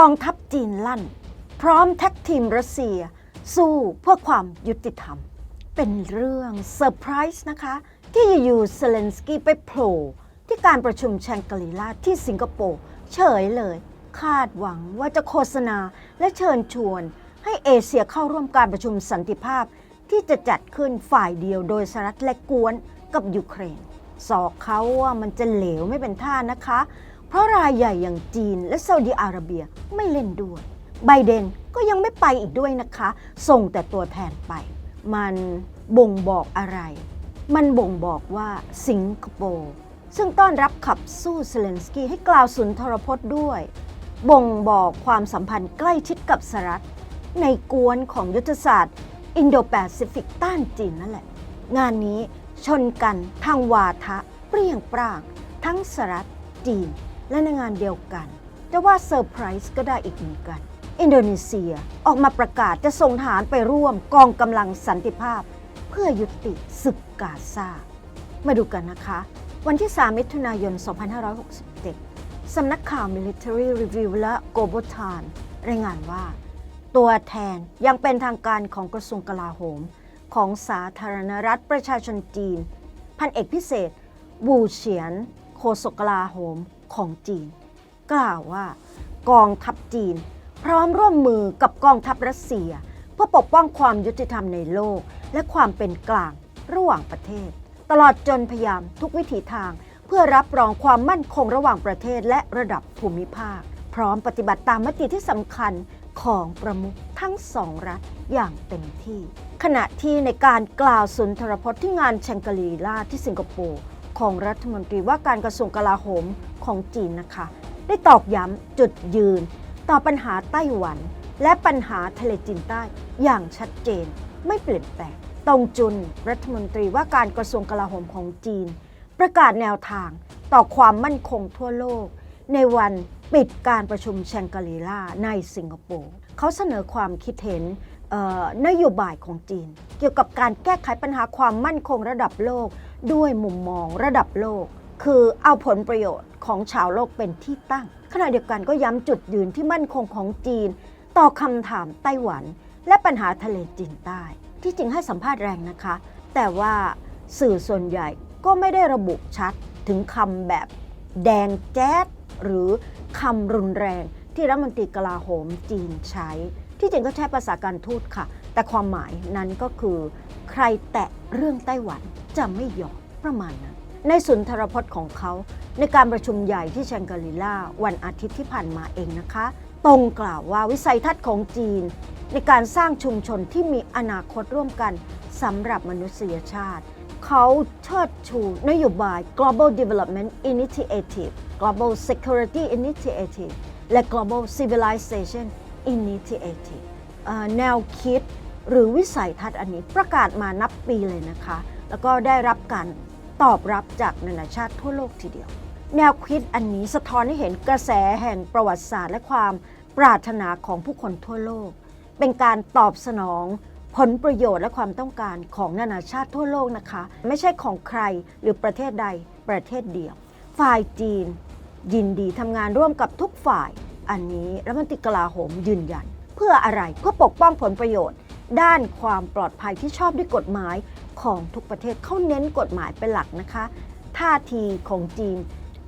กองทัพจีนลั่น พร้อมแท็กทีมรัสเซีย สู้เพื่อความยุติธรรม เป็นเรื่องเซอร์ไพรส์นะคะ ที่อยู่เซเลนสกี้ไปโผล่ที่การประชุมแชงกรีลาที่สิงคโปร์เฉยเลย คาดหวังว่าจะโฆษณาและเชิญชวน ให้เอเชียเข้าร่วมการประชุมสันติภาพ ที่จะจัดขึ้นฝ่ายเดียวโดยสหรัฐและกวนกับยูเครนสอกเขาว่ามันจะเหลวไม่เป็นท่านะคะ ราะรายใหญ่อย่างจีนและซาอุดิอาระเบียไม่เล่นด้วย ไบเดนก็ยังไม่ไปอีกด้วยนะคะ ส่งแต่ตัวแทนไป มันบ่งบอกอะไร มันบ่งบอกว่าสิงคโปร์ซึ่งต้อนรับขับสู้เซเลนสกี้ให้กล่าวสุนทรพจน์ด้วย บ่งบอกความสัมพันธ์ใกล้ชิดกับสหรัฐ ในกวนของยุทธศาสตร์อินโดแปซิฟิกต้านจีนนั่นแหละ งานนี้ชนกันทางวาทะ เปรี้ยงปร้าง ทั้งสหรัฐจีน และในงานเดียวกันจะว่าเซอร์ไพรส์ก็ได้อีกเหมือนกัน อินโดนีเซียออกมาประกาศจะส่งทหารไปร่วมกองกำลังสันติภาพ เพื่อยุติศึกกาซา มาดูกันนะคะ วันที่ 3 มิถุนายน 2567 สำนักข่าว Military Review และ Global Time รายงานว่า ตัวแทนยังเป็นทางการของกระทรวงกลาโหม ของสาธารณรัฐประชาชนจีน พันเอกพิเศษ บูเฉียนโฆษกกลาโหม ของจีน กล่าวว่ากองทัพจีน พร้อมร่วมมือกับกองทัพรัสเซีย เพื่อปกป้องความยุติธรรมในโลก และความเป็นกลางระหว่างประเทศ ตลอดจนพยายามทุกวิถีทาง เพื่อรับรองความมั่นคงระหว่างประเทศและระดับภูมิภาค พร้อมปฏิบัติตามมติที่สำคัญของประมุขทั้งสองรัฐอย่างเต็มที่ ขณะที่ในการกล่าวสุนทรพจน์ที่งานแชงกรีลาที่สิงคโปร์ของรัฐมนตรีว่าการกระทรวงกลาโหม ของจีนนะคะ ได้ตอกย้ำจุดยืน ต่อปัญหาไต้หวัน และปัญหาทะเลจีนใต้อย่างชัดเจน ไม่เปลี่ยนแปลงตงจุน รัฐมนตรีว่าการกระทรวงกลาโหมของจีน ประกาศแนวทางต่อความมั่นคงทั่วโลก ในวันปิดการประชุมแชงกรีลาในสิงคโปร์เขาเสนอความคิดเห็นนโยบายของจีน เกี่ยวกับการแก้ไขปัญหาความมั่นคงระดับโลก ด้วยมุมมองระดับโลก คือเอาผลประโยชน์ของชาวโลกเป็นที่ตั้ง ขณะเดียวกันก็ย้ำจุดยืนที่มั่นคงของจีน ต่อคำถามไต้หวัน และปัญหาทะเลจีนใต้ ที่จริงให้สัมภาษณ์แรงนะคะ แต่ว่าสื่อส่วนใหญ่ก็ไม่ได้ระบุชัดถึงคำแบบแดงแจ๊ดหรือคำรุนแรงที่รัฐมนตรีกลาโหมจีนใช้ ที่จริงก็ใช้ภาษาการทูตค่ะ แต่ความหมายนั้นก็คือ ใครแตะเรื่องไต้หวันจะไม่ยอมประมาณนั้น ในสุนทรพจน์ของเขา ในการประชุมใหญ่ที่แชงกรีลาวันอาทิตย์ที่ผ่านมาเองนะคะ ตรงกล่าวว่าวิสัยทัศน์ของจีน ในการสร้างชุมชนที่มีอนาคตร่วมกันสำหรับมนุษยชาติ เขาเชิดชูนโยบาย Global Development Initiative Global Security Initiative และ Global Civilization Initiative แนวคิดหรือวิสัยทัศน์อันนี้ประกาศมานับปีเลยนะคะ แล้วก็ได้รับการ ตอบรับจากนานาชาติทั่วโลกทีเดียว แนวคิดอันนี้สะท้อนให้เห็นกระแสแห่งประวัติศาสตร์และความปรารถนาของผู้คนทั่วโลก เป็นการตอบสนองผลประโยชน์และความต้องการของนานาชาติทั่วโลกนะคะ ไม่ใช่ของใครหรือประเทศใดประเทศเดียว ฝ่ายจีน ยินดีทำงานร่วมกับทุกฝ่าย อันนี้รัฐมนตรีกลาโหมยืนยัน เพื่ออะไรเพื่อปกป้องผลประโยชน์ ด้านความปลอดภัยที่ชอบด้วยกฎหมาย ของทุกประเทศเขาเน้นกฎหมายเป็นหลักนะคะ ท่าทีของจีน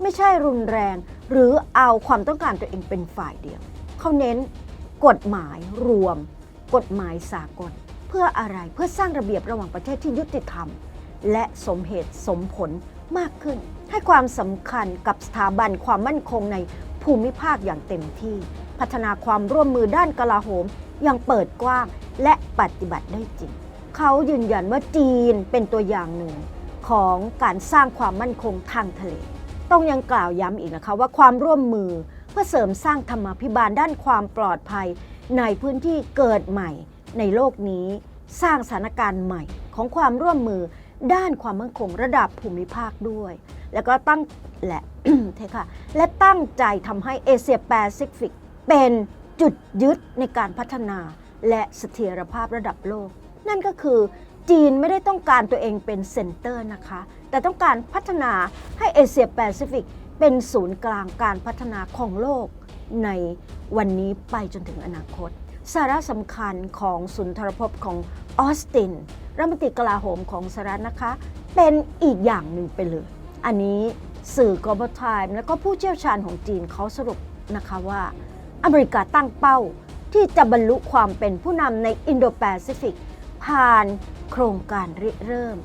ไม่ใช่รุนแรง หรือเอาความต้องการตัวเองเป็นฝ่ายเดียว เขาเน้นกฎหมายรวม กฎหมายสากล เพื่ออะไรเพื่อสร้างระเบียบระหว่างประเทศที่ยุติธรรม และสมเหตุสมผลมากขึ้น ให้ความสำคัญกับสถาบันความมั่นคงในภูมิภาคอย่างเต็มที่ พัฒนาความร่วมมือด้านกลาโหมอย่างเปิดกว้างและปฏิบัติได้จริง เขายืนยันว่าจีนเป็นตัวอย่างหนึ่งของการสร้างความมั่นคงทางทะเล ต้องยังกล่าวย้ำอีกนะคะว่าความร่วมมือเพื่อเสริมสร้างธรรมาภิบาลด้านความปลอดภัย ในพื้นที่เกิดใหม่ในโลกนี้ สร้างสถานการณ์ใหม่ของความร่วมมือด้านความมั่นคงระดับภูมิภาคด้วย แล้วก็ตั้งและเทค่ะและตั้งใจทำให้เอเชียแปซิฟิกเป็นจุดยึดในการพัฒนาและเสถียรภาพระดับโลก นั่นก็คือจีนไม่ได้ต้องการตัวเองเป็นเซ็นเตอร์นะคะ แต่ต้องการพัฒนาให้เอเชียแปซิฟิกเป็นศูนย์กลางการพัฒนาของโลกในวันนี้ไปจนถึงอนาคต สาระสำคัญของศูนย์ทรภพของออสตินรัฐมนตรีกลาโหมของสหรัฐนะคะ เป็นอีกอย่างหนึ่งไปเลย อันนี้สื่อ Global Time แล้วก็ผู้เชี่ยวชาญของจีนเขาสรุปนะคะว่า อเมริกาตั้งเป้าที่จะบรรลุความเป็นผู้นำในอินโดแปซิฟิก ผ่านโครงการริเริ่ม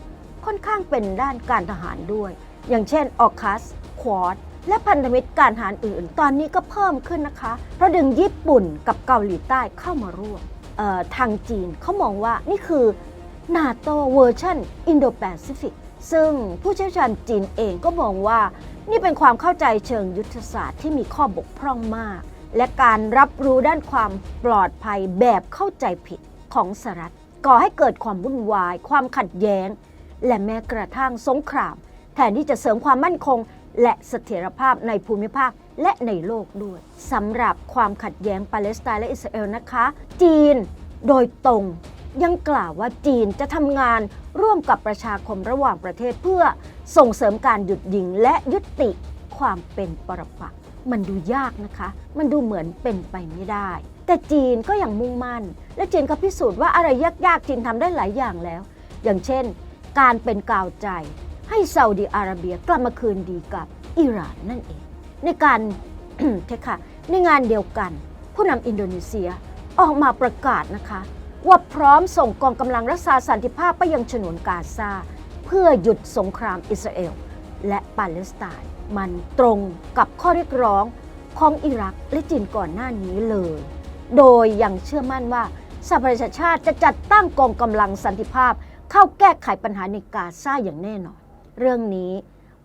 ค่อนข้างเป็นด้านการทหารด้วย อย่างเช่นออคัสควอดและพันธมิตรการทหารอื่น ตอนนี้ก็เพิ่มขึ้นนะคะ เพราะดึงญี่ปุ่นกับเกาหลีใต้เข้ามาร่วมทางจีนเขามองว่านี่คือนาโตเวอร์ชันอินโดแปซิฟิกซึ่งผู้เชี่ยวชาญจีนเองก็มองว่า นี่เป็นความเข้าใจเชิงยุทธศาสตร์ที่มีข้อบกพร่องมาก และการรับรู้ด้านความปลอดภัยแบบเข้าใจผิดของสหรัฐ ก่อให้เกิดความวุ่นวาย ความขัดแย้ง และแม้กระทั่งสงคราม แทนที่จะเสริมความมั่นคง และเสถียรภาพในภูมิภาคและในโลกด้วยสำหรับความขัดแย้งปาเลสไตน์และอิสราเอลนะคะ จีนโดยตรงยังกล่าวว่าจีนจะทำงานร่วมกับประชาคมระหว่างประเทศเพื่อส่งเสริมการหยุดยิงและยุติความเป็นปรปักษ์มันดูยากนะคะ มันดูเหมือนเป็นไปไม่ได้ แต่จีนก็ยังมุ่งมั่น และจีนก็พิสูจน์ว่าอะไรยากๆจีนทำได้หลายอย่างแล้ว อย่างเช่น การเป็นกาวใจ ให้ซาอุดิอาระเบียกลับมาคืนดีกับอิหร่านนั่นเอง ในการเทค่ะในงานเดียวกัน ผู้นำอินโดนีเซียออกมาประกาศนะคะ ว่าพร้อมส่งกองกำลังรักษาสันติภาพไปยังฉนวนกาซาเพื่อหยุดสงครามอิสราเอล และปาเลสไตน์มันตรงกับข้อเรียกร้องของอิรักและจีนก่อนหน้านี้เลย โดยยังเชื่อมั่นว่าสหประชาชาติจะจัดตั้งกองกำลังสันติภาพ เข้าแก้ไขปัญหาในกาซาอย่างแน่นอน เรื่องนี้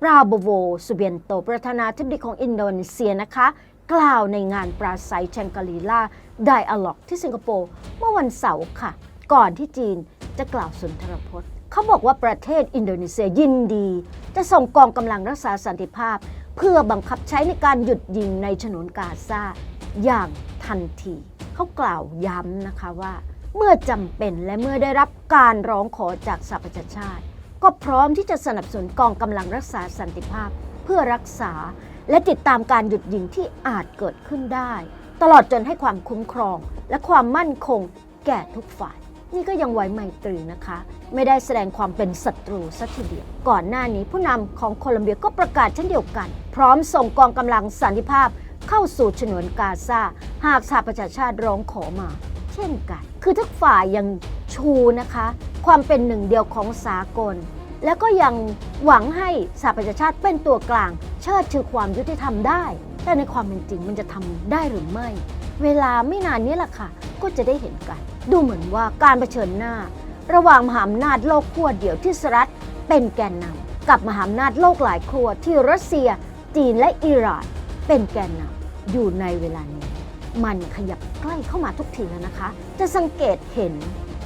ปราโบโวสุเบียนโตประธานาธิบดีของอินโดนีเซียนะคะ กล่าวในงานปราศัยแชงกรีลาไดอะล็อกที่สิงคโปร์เมื่อวันเสาร์ค่ะ ก่อนที่จีนจะกล่าวสุนทรพจน์ เขาบอกว่าประเทศอินโดนีเซียยินดี จะส่งกองกำลังรักษาสันติภาพ เพื่อบังคับใช้ในการหยุดยิงในฉนวนกาซาอย่างทันที เขากล่าวย้ำนะคะว่า เมื่อจำเป็นและเมื่อได้รับการร้องขอจากสหประชาชาติ ก็พร้อมที่จะสนับสนุนกองกำลังรักษาสันติภาพ เพื่อรักษาและติดตามการหยุดยิงที่อาจเกิดขึ้นได้ ตลอดจนให้ความคุ้มครอง และความมั่นคงแก่ทุกฝ่าย นี่ก็ยังไว้ไมตรีนะคะ ไม่ได้แสดงความเป็นศัตรูสักทีเดียว ก่อนหน้านี้ผู้นำของโคลัมเบียก็ประกาศเช่นเดียวกัน พร้อมส่งกองกำลังสันติภาพ เข้าสู่ฉนวนกาซาหากสหประชาชาติร้องขอมา เช่นกัน คือทุกฝ่ายยังชูนะคะ ความเป็นหนึ่งเดียวของสากล แล้วก็ยังหวังให้สหประชาชาติเป็นตัวกลาง เชิดชูความยุติธรรมได้ แต่ในความเป็นจริงมันจะทำได้หรือไม่ เวลาไม่นานนี้แหละค่ะ ก็จะได้เห็นกัน ดูเหมือนว่าการเผชิญหน้า ระหว่างมหาอำนาจโลกขั้วเดียวที่สหรัฐเป็นแกนนำกับมหาอำนาจโลกหลายขั้วที่รัสเซีย จีนและอิหร่านเป็นแกนนำ อยู่ในเวลานี้ มันขยับใกล้เข้ามาทุกทีแล้วนะคะ จะสังเกตเห็น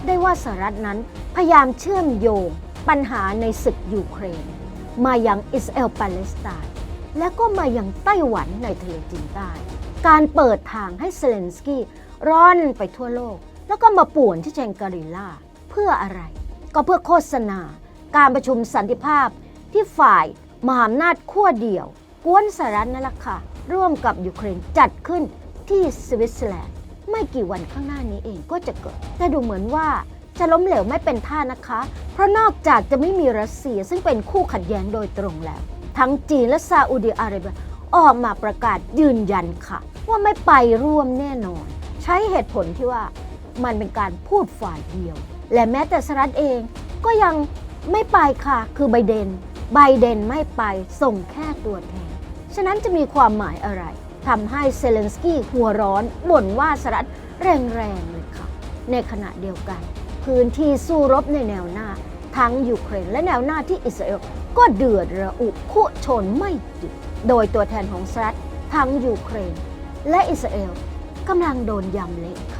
ได้ว่าสหรัฐนั้นพยายามเชื่อมโยงปัญหาในศึกยูเครน มายังอิสราเอลปาเลสไตน์และก็มายังไต้หวันในทะเลจีนใต้ การเปิดทางให้เซเลนสกี้ร่อนไปทั่วโลก แล้วก็มาป่วนที่เชงการิลล่าเพื่ออะไร ก็เพื่อโฆษณา การประชุมสันติภาพที่ฝ่ายมหาอำนาจขั้วเดียว กวนสหรัฐนั่นแหละค่ะ ร่วมกับยูเครนจัดขึ้นที่สวิตเซอร์แลนด์ไม่กี่วันข้างหน้านี้เองก็จะเกิด แต่ดูเหมือนว่าจะล้มเหลวไม่เป็นท่านะคะ เพราะนอกจากจะไม่มีรัสเซียซึ่งเป็นคู่ขัดแย้งโดยตรงแล้ว ทั้งจีนและซาอุดิอาระเบียออกมาประกาศยืนยันค่ะ ว่าไม่ไปร่วมแน่นอน ใช้เหตุผลที่ว่ามันเป็นการพูดฝ่ายเดียว และแม้แต่สหรัฐเองก็ยังไม่ไปค่ะ คือไบเดน ไบเดนไม่ไปส่งแค่ตัวแทน ฉะนั้นจะมีความหมายอะไรทำให้เซเลนสกี้หัวร้อนบ่นว่าสหรัฐแรงๆเลยค่ะ ในขณะเดียวกัน พื้นที่สู้รบในแนวหน้า ทั้งยูเครนและแนวหน้าที่อิสราเอลก็เดือดระอุคุชนไม่หยุดโดยตัวแทนของสหรัฐทั้งยูเครน และอิสราเอลกำลังโดนยำเละค่ะ